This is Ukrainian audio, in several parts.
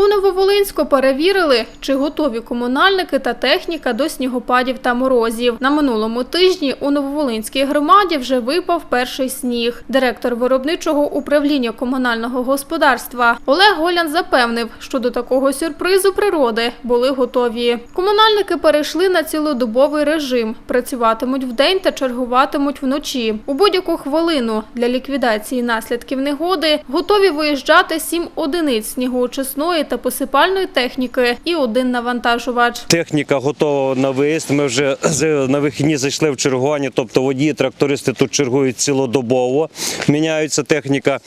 У Нововолинську перевірили, чи готові комунальники та техніка до снігопадів та морозів. На минулому тижні у Нововолинській громаді вже випав перший сніг. Директор виробничого управління комунального господарства Олег Голян запевнив, що до такого сюрпризу природи були готові. Комунальники перейшли на цілодобовий режим, працюватимуть вдень та чергуватимуть вночі. У будь-яку хвилину для ліквідації наслідків негоди готові виїжджати сім одиниць снігоочисної та посипальної техніки і один навантажувач. Техніка готова на виїзд. Ми вже на вихідні зайшли в чергування, тобто водії, трактористи тут чергують цілодобово. Міняється техніка.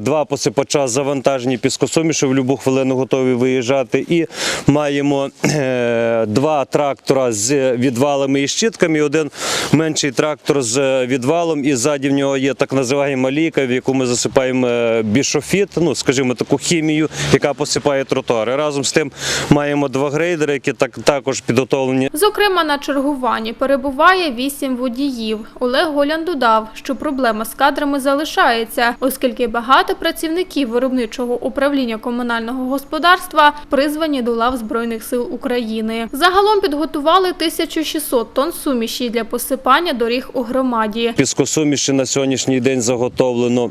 Два посипача завантажені піскосуміші в будь-яку хвилину готові виїжджати. І маємо е, два трактора з відвалами і щитками, і один менший трактор з відвалом. І ззаді в нього є так називаємо ліка, в яку ми засипаємо е, бішофіт, ну скажімо, таку хімію, яка посипає тротуари. Разом з тим маємо два грейдери, які так також підготовлені Зокрема, на чергуванні перебуває вісім водіїв. Олег Голян додав, що проблема з кадрами залишається, оскільки багато працівників виробничого управління комунального господарства призвані до лав Збройних сил України. Загалом підготували 1600 тонн суміші для посипання доріг у громаді. Піскосуміші на сьогоднішній день заготовлено.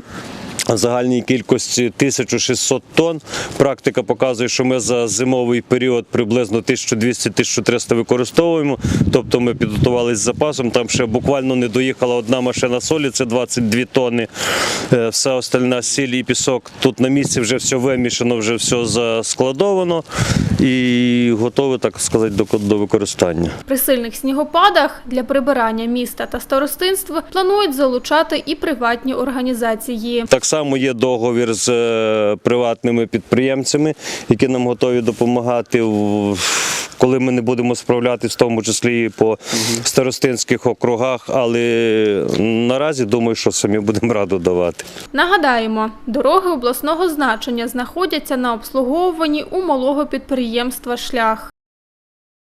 Загальній кількості 1600 тонн. Практика показує, що ми за зимовий період приблизно 1200-1300 використовуємо. Тобто ми підготувалися з запасом. Там ще буквально не доїхала одна машина солі, це 22 тонни. Е, Все остальна сіль і пісок. Тут на місці вже все вимішано, вже все заскладовано і готове, так сказати, до, до використання. При сильних снігопадах для прибирання міста та старостинств планують залучати і приватні організації. Так само є договір з е, приватними підприємцями, які нам готові допомагати, в- коли ми не будемо справлятися, в тому числі і по старостинських округах. Але наразі думаю, що самі будемо раду давати. Нагадаємо, дороги обласного значення знаходяться на обслуговуванні у малого підприємства Шлях.